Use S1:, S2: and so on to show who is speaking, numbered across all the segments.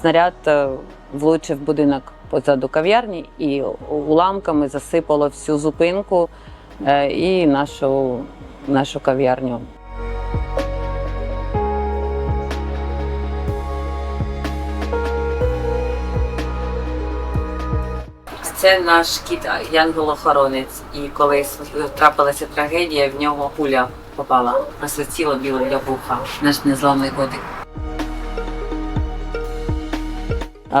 S1: снаряд е, влучив будинок позаду кав'ярні і уламками засипало всю зупинку е, і нашу, нашу кав'ярню. Це наш кіт янгол-охоронець. І коли трапилася трагедія, в нього пуля попала, просвітіла біло для вуха. Наш незламний котик.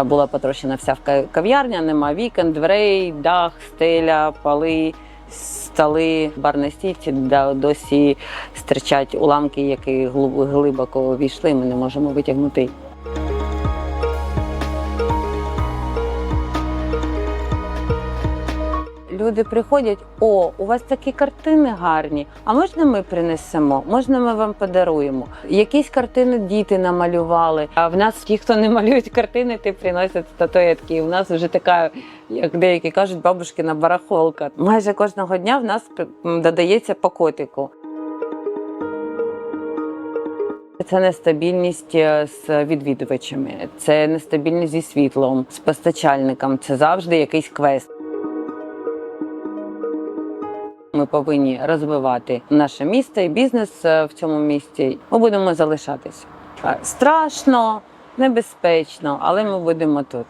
S1: Була потрощена вся ка- кав'ярня, нема вікон, дверей, дах, стеля, пали. столи, барні стійці, де досі стирчать уламки, які глиб- глибоко війшли, ми не можемо витягнути. Люди приходять, о, у вас такі картини гарні. А можна ми принесемо? Можна ми вам подаруємо? Якісь картини діти намалювали. А в нас ті, хто не малюють картини, ти приносять статуетки. І в нас вже така, як деякі кажуть, бабушкина барахолка. Майже кожного дня в нас додається по котику. Це нестабільність е, з відвідувачами, це нестабільність зі світлом, з постачальником. Це завжди якийсь квест. Ми повинні розвивати наше місто і бізнес е, в цьому місті. Ми будемо залишатися. Е, Страшно, небезпечно, але ми будемо тут.